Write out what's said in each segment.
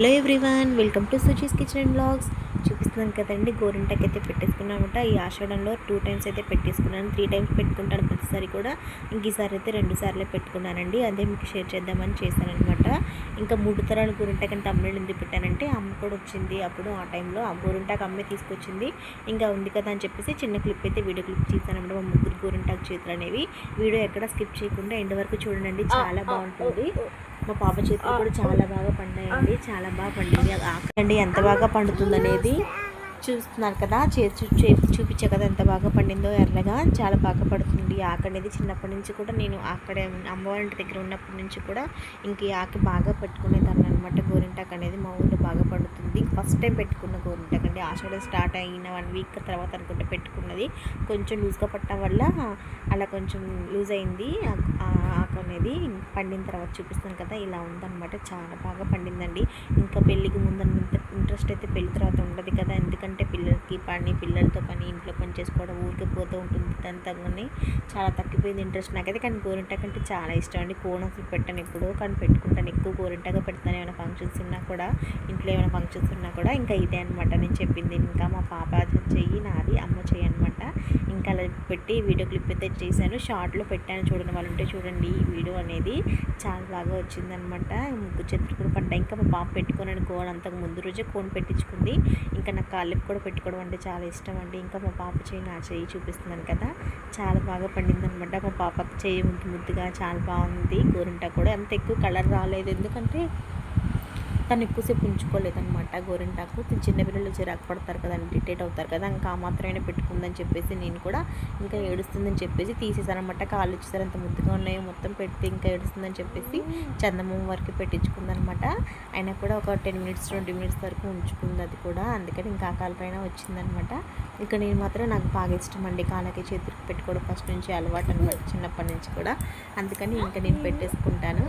Hello everyone, welcome to Suchi's Kitchen and Vlogs. చూపిస్తున్నాను కదండి. గోరింటాకి అయితే పెట్టేసుకున్నామట. ఈ ఆషాఢంలో టూ టైమ్స్ అయితే పెట్టేసుకున్నాను. త్రీ టైమ్స్ పెట్టుకుంటాను ప్రతిసారి కూడా. ఇంక ఈసారి అయితే రెండు సార్లు పెట్టుకున్నానండి. అదే మీకు షేర్ చేద్దామని చేశానమాట ఇంకా మూడు తరాల గోరింటాకి అంటే అమ్మేళ్ళు ఎందుకు పెట్టానంటే అమ్మ కూడా వచ్చింది అప్పుడు ఆ టైంలో. ఆ గోరింటాకు అమ్మే తీసుకొచ్చింది. ఇంకా ఉంది కదా అని చెప్పేసి చిన్న క్లిప్ అయితే వీడియో క్లిప్ చేశానమాట మా ముగ్గురు గోరింటాకు చేతులు అనేవి. వీడియో ఎక్కడ స్కిప్ చేయకుండా ఎండ్ వరకు చూడండి. చాలా బాగుంటుంది. మా పాప చేతులు కూడా చాలా బాగా పండాయండి. చాలా బాగా పండింది. ఆకండి ఎంత బాగా పండుతుంది అనేది చూస్తున్నారు కదా. చేసి చూపించే కదా ఎంత బాగా పండిందో ఎర్రగా చాలా బాగా పడుతుంది. ఆకు అనేది చిన్నప్పటి నుంచి కూడా నేను అక్కడే అమ్మవారి దగ్గర ఉన్నప్పటి నుంచి కూడా ఇంక ఈ ఆకు బాగా పెట్టుకునేదాన్ని అనమాట గోరింటాక్ అనేది మా ఊళ్ళో బాగా పడుతుంది. ఫస్ట్ టైం పెట్టుకున్న గోరింటాక్ అండి. ఆషాఢం స్టార్ట్ అయిన వన్ వీక్ తర్వాత అనుకుంటే పెట్టుకున్నది. కొంచెం లూజ్గా పట్టడం వల్ల అలా కొంచెం లూజ్ అయింది. ఆకు అనేది పండిన తర్వాత చూపిస్తాను కదా. ఇలా ఉందన్నమాట. చాలా బాగా పండిందండి. ఇంకా పెళ్ళికి ముందు ఇంట్రెస్ట్ అయితే పెళ్ళి తర్వాత ఉండదు కదా. ఎందుకంటే పిల్లలకి పని పిల్లలతో పని ఇంట్లో పని చేసుకోవడం ఊరికి పోతూ ఉంటుంది. దాని తగ్గుని చాలా తగ్గిపోయింది ఇంట్రెస్ట్ నాకైతే. కానీ గోరింటాక్ అంటే చాలా ఇష్టం అండి. కోన్ అసలు పెట్టాను ఎప్పుడో కానీ పెట్టుకుంటాను. ఎక్కువ గోరింటాగా పెడతాను. ఏమైనా ఫంక్షన్స్ ఉన్నా కూడా ఇంట్లో ఏమైనా ఫంక్షన్స్ ఉన్నా కూడా ఇంకా ఇదే అనమాట నేను చెప్పింది ఇంకా మా పాప చెయ్యి నాది అమ్మ చెయ్యి అనమాట ఇంకా అలా పెట్టి వీడియో క్లిప్ అయితే చేశాను. షార్ట్లో పెట్టాను. చూడండి వాళ్ళు ఉంటే చూడండి. వీడియో అనేది చాలా బాగా వచ్చిందనమాట. ముగ్గు చెట్లు పంట ఇంకా మా పాప పెట్టుకోనని కోన్ అంతకు ముందు రోజే కోన్ పెట్టించుకుంది. ఇంకా నాకు కాళ్ళకి కూడా పెట్టుకోవడం అంటే చాలా ఇష్టం అండి. ఇంకా మా పాప చేయి నా చేయి చూపిస్తున్నాను కదా. చాలా బాగా పండింది అనమాట మా పాపకి చేయి ముద్దు ముద్దుగా చాలా బాగుంది. గోరింట కూడా అంత ఎక్కువ కలర్ రాలేదు. ఎందుకంటే తను ఎక్కువసేపు ఉంచుకోలేదనమాట గోరింటాకు చిన్నపిల్లలు చిరాకు పడతారు కదండి డిటేట్ అవుతారు కదా ఇంకా ఆ మాత్రమే పెట్టుకుందని చెప్పేసి నేను కూడా ఇంకా ఏడుస్తుందని చెప్పేసి తీసేసానమాట కాళ్ళు ఇచ్చేసారు అంత ముద్దుగా ఉన్నాయో మొత్తం పెడితే ఇంకా ఏడుస్తుందని చెప్పేసి చందమం వరకు పెట్టించుకుందనమాట అయినా కూడా ఒక టెన్ మినిట్స్ ట్వంటీ మినిట్స్ వరకు ఉంచుకుంది అది కూడా. అందుకని ఇంకా ఆ కాలపైన వచ్చిందనమాట ఇంకా నేను మాత్రం నాకు బాగా ఇష్టం అండి కాళ్ళకి చేతికి పెట్టుకోవడం ఫస్ట్ నుంచి అలవాటు అనమాట చిన్నప్పటి నుంచి కూడా. అందుకని ఇంకా నేను పెట్టేసుకుంటాను.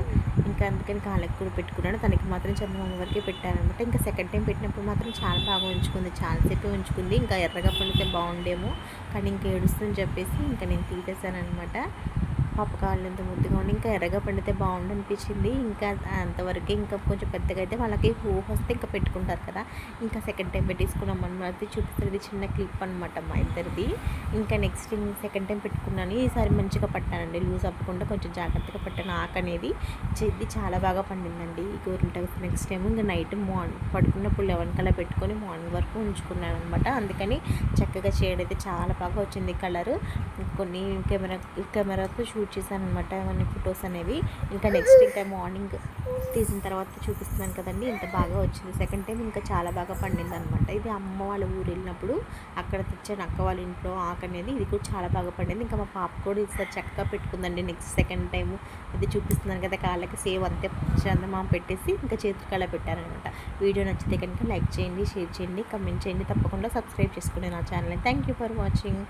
ఇంకా అందుకని కాళ్ళకి కూడా పెట్టుకున్నాను. తనకి మాత్రం చందమామ వరకే పెట్టానమాట ఇంకా సెకండ్ టైం పెట్టినప్పుడు మాత్రం చాలా బాగా ఉంచుకుంది. చాలాసేపు ఉంచుకుంది. ఇంకా ఎర్రగా పండితే బాగుండేమో. కానీ ఇంకా ఏడుస్తుందని చెప్పేసి ఇంకా నేను తీసేసాను అనమాట పప్పకాళ్ళు ఎంత ముద్దుగా ఉండి ఇంకా ఎర్రగా పండితే బాగుండు అనిపించింది ఇంకా అంతవరకు ఇంకా కొంచెం పెద్దగా అయితే వాళ్ళకి హోప్ వస్తే ఇంకా పెట్టుకుంటారు కదా. ఇంకా సెకండ్ టైం పెట్టేసుకున్నాం అనమాట చూపిస్తుంది చిన్న క్లిప్ అనమాట మా ఇద్దరిది. ఇంకా నెక్స్ట్ సెకండ్ టైం పెట్టుకున్నాను. ఈసారి మంచిగా పట్టానండి. లూజ్ అవ్వకుండా కొంచెం జాగ్రత్తగా పట్టాను. ఆకు అనేది చెద్ది చాలా బాగా పండిందండి. ఈ గోరింటాకు నెక్స్ట్ టైం ఇంకా నైట్ మార్నింగ్ పడుకున్నప్పుడు లెవెన్ కల్లా పెట్టుకొని మార్నింగ్ వరకు ఉంచుకున్నాను అనమాట అందుకని చక్కగా షేడ్ అయితే చాలా బాగా వచ్చింది కలర్ కొన్ని కెమెరా కెమెరాకు షూట్ షూట్ చేశాను అనమాట అవన్నీ ఫొటోస్ అనేవి. ఇంకా నెక్స్ట్ ఇంకా మార్నింగ్ తీసిన తర్వాత చూపిస్తున్నాను కదండి ఇంత బాగా వచ్చింది. సెకండ్ టైం ఇంకా చాలా బాగా పండింది అనమాట ఇది అమ్మ వాళ్ళ ఊరు వెళ్ళినప్పుడు అక్కడ తెచ్చాను అక్క వాళ్ళ ఇంట్లో ఆకు అనేది. ఇది కూడా చాలా బాగా పండింది. ఇంకా మా పాప కూడా ఇది చక్కగా పెట్టుకుందండి నెక్స్ట్ సెకండ్ టైం అది చూపిస్తున్నాను కదా కాళ్ళకి సేవ్ అంతే. చందమామ పెట్టేసి ఇంకా చేతికి అలా పెట్టారనమాట వీడియో నచ్చితే కనుక లైక్ చేయండి షేర్ చేయండి కమెంట్ చేయండి. తప్పకుండా సబ్స్క్రైబ్ చేసుకునే నా channel thank you for watching